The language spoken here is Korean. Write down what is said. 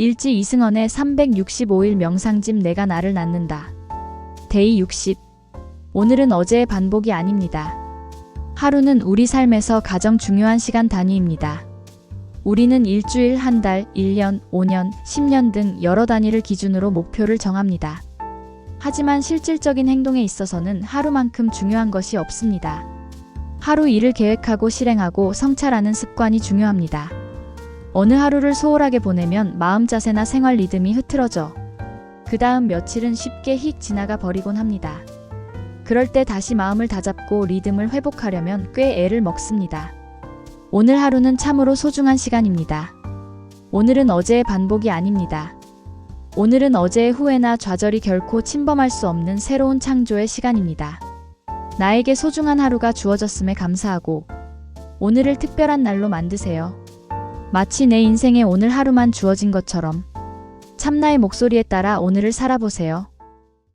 일지 이승헌의 365일 명상집 내가 나를 낳는다. 데이 60. 오늘은 어제의 반복이 아닙니다. 하루는 우리 삶에서 가장 중요한 시간 단위입니다. 우리는 일주일, 한 달, 1년, 5년, 10년 등 여러 단위를 기준으로 목표를 정합니다. 하지만 실질적인 행동에 있어서는 하루만큼 중요한 것이 없습니다. 하루 일을 계획하고 실행하고 성찰하는 습관이 중요합니다. 어느 하루를 소홀하게 보내면 마음 자세나 생활 리듬이 흐트러져 그 다음 며칠은 쉽게 휙 지나가 버리곤 합니다. 그럴 때 다시 마음을 다잡고 리듬을 회복하려면 꽤 애를 먹습니다. 오늘 하루는 참으로 소중한 시간입니다. 오늘은 어제의 반복이 아닙니다. 오늘은 어제의 후회나 좌절이 결코 침범할 수 없는 새로운 창조의 시간입니다. 나에게 소중한 하루가 주어졌음에 감사하고 오늘을 특별한 날로 만드세요. 마치 내 인생에 오늘 하루만 주어진 것처럼 참나의 목소리에 따라 오늘을 살아보세요.